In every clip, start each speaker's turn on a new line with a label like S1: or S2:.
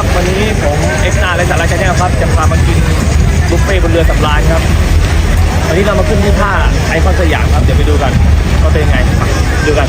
S1: ับ วันนี้ผมเอ็กซ์อาร์และสาระชาแนลครับจะพามากินบุฟเฟ่บนเรือสำราญครับวันนี้เรามาขึ้นที่ท่าไอคอนสยามครับเดี๋ยวไปดูกันว่าเป็นยังไงไปดูกัน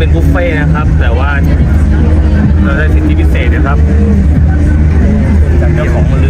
S1: เป็นบุฟเฟ่นะครับ แต่ว่าเราได้สิทธิพิเศษนะครับจากเจ้าของเรือ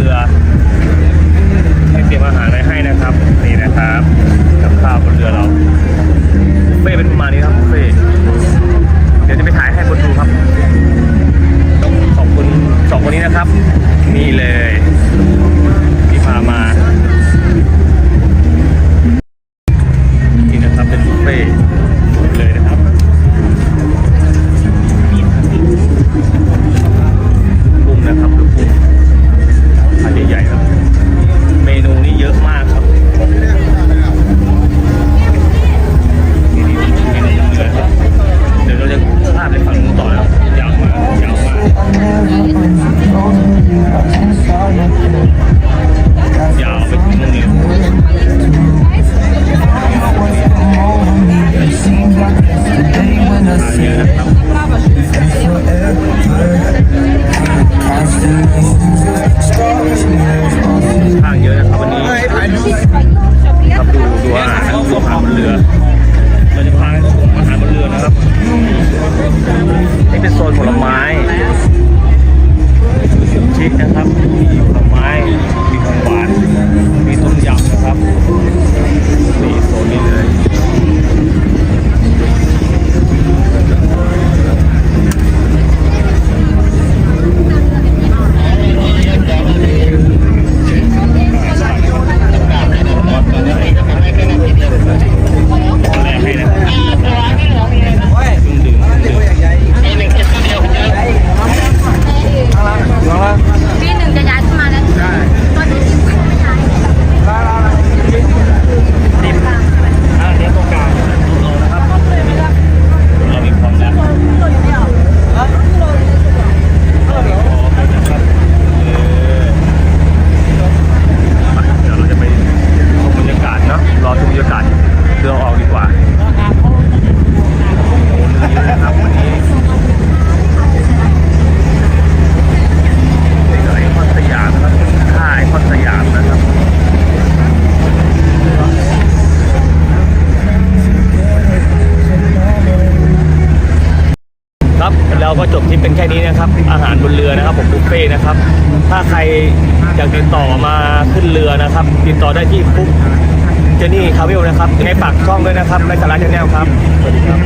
S1: ครับเราก็จบคลิ
S2: ปเป็
S1: นแค่นี้นะครับ อาหารบนเรือนะครับผมบุฟเฟ่นะครับ ถ้าใครอยากติดต่อมาขึ้นเรือนะครับ ติดต่อได้ที่ปุ๊บเจนี่คาเวลนะครับในปากช่องด้วยนะครับในสาระชาแนลครับสวัสดีครับ